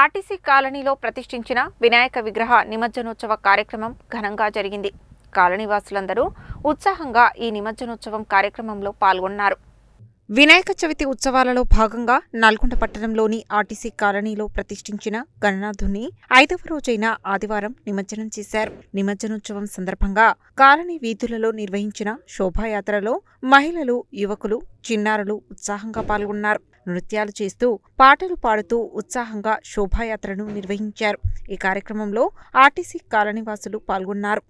RTC కాలనీలో ప్రతిష్ఠించిన వినాయక విగ్రహ నిమజ్జనోత్సవ కార్యక్రమం ఘనంగా జరిగింది. కాలనీవాసులందరూ ఉత్సాహంగా ఈ నిమజ్జనోత్సవం కార్యక్రమంలో పాల్గొన్నారు. వినాయక చవితి ఉత్సవాలలో భాగంగా నల్గొండ పట్టణంలోని ఆర్టీసీ కాలనీలో ప్రతిష్ఠించిన గణనాథుని ఐదవ రోజైన ఆదివారం నిమజ్జనం చేశారు. నిమజ్జనోత్సవం సందర్భంగా కాలనీ వీధులలో నిర్వహించిన శోభాయాత్రలో మహిళలు యువకులు చిన్నారులు ఉత్సాహంగా పాల్గొన్నారు. నృత్యాలు చేస్తూ పాటలు పాడుతూ ఉత్సాహంగా శోభాయాత్రను నిర్వహించారు. ఈ కార్యక్రమంలో ఆర్టీసీ కాలనీవాసులు పాల్గొన్నారు.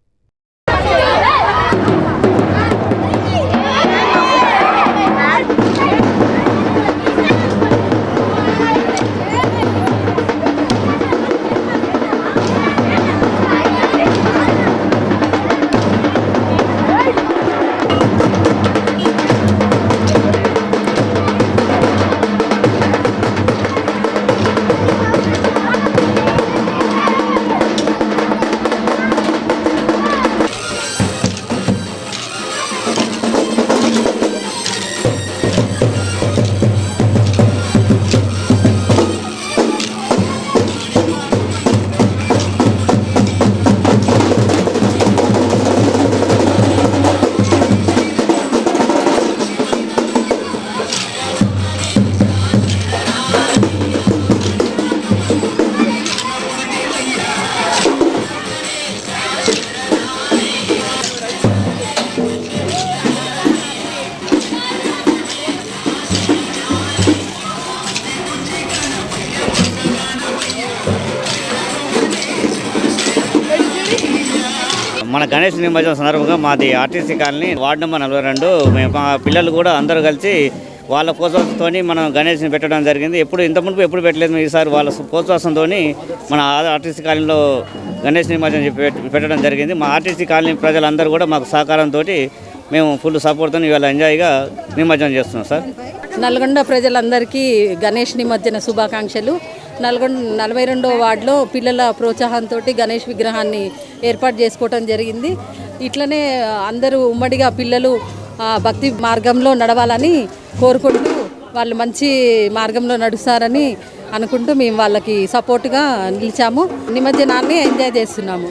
మన గణేష్ నిమజ్జనం సందర్భంగా మాది ఆర్టీసీ కాలనీ వార్డు నెంబర్ నలభై రెండు. మేము మా పిల్లలు కూడా అందరూ కలిసి వాళ్ళ ప్రోత్సాహంతో మనం గణేష్ని పెట్టడం జరిగింది. ఎప్పుడు ఇంత మునుపు ఎప్పుడు పెట్టలేదు ఈసారి వాళ్ళ ప్రోత్సాహంతో మన ఆర్టీసీ కాలనీలో గణేష్ నిమజ్జనం చెప్పి పెట్టడం జరిగింది. మా ఆర్టీసీ కాలనీ ప్రజలందరూ కూడా మాకు సహకారంతో మేము ఫుల్ సపోర్ట్తో ఇవాళ ఎంజాయ్గా నిమజ్జనం చేస్తున్నాం సార్. నల్గొండ ప్రజలందరికీ గణేష్ నిమజ్జన శుభాకాంక్షలు. నల్గొండ నలభై రెండో వార్డులో పిల్లల ప్రోత్సాహంతో గణేష్ విగ్రహాన్ని ఏర్పాటు చేసుకోవటం జరిగింది. ఇట్లనే అందరూ ఉమ్మడిగా పిల్లలు భక్తి మార్గంలో నడవాలని కోరుకుంటూ వాళ్ళు మంచి మార్గంలో నడుస్తారని అనుకుంటూ మేము వాళ్ళకి సపోర్ట్గా నిలిచాము. నిమజ్జనాన్ని ఎంజాయ్ చేస్తున్నాము.